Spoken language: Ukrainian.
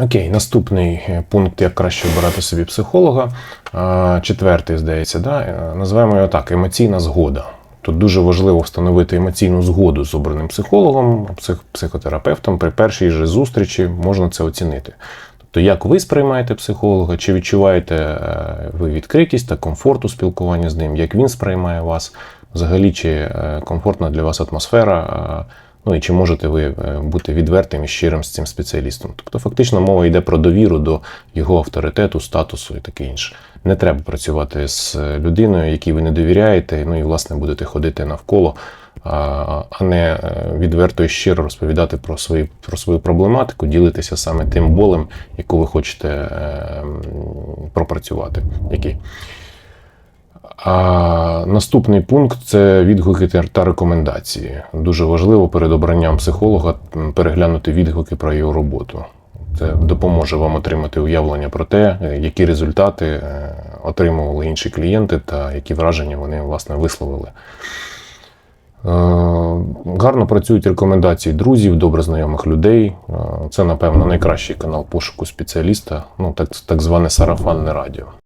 Окей, наступний е, пункт, як краще обирати собі психолога. Четвертий, здається, да? е, називаємо його так: емоційна згода. Тут дуже важливо встановити емоційну згоду з обраним психологом, псих, психотерапевтом. При першій же зустрічі можна це оцінити. Тобто, як ви сприймаєте психолога, чи відчуваєте е, ви відкритість та комфорт у спілкуванні з ним, як він сприймає вас, взагалі, чи комфортна для вас атмосфера, ну і чи можете ви е, бути відвертим і щирим з цим спеціалістом. Тобто, фактично, мова йде про довіру до його авторитету, статусу і таке інше. Не треба працювати з людиною, якій ви не довіряєте, ну і власне будете ходити навколо, а не е, відверто і щиро розповідати про свої про свою проблематику, ділитися саме тим болем, яку ви хочете е, пропрацювати. Який. А наступний пункт це відгуки та- рекомендації. Дуже важливо перед обранням психолога переглянути відгуки про його роботу. Це допоможе вам отримати уявлення про те, е, які результати е, отримували інші клієнти та які враження вони власне висловили. Е, Гарно працюють рекомендації друзів, добре знайомих людей. Це, напевно, найкращий канал пошуку спеціаліста, ну так, так зване сарафанне радіо.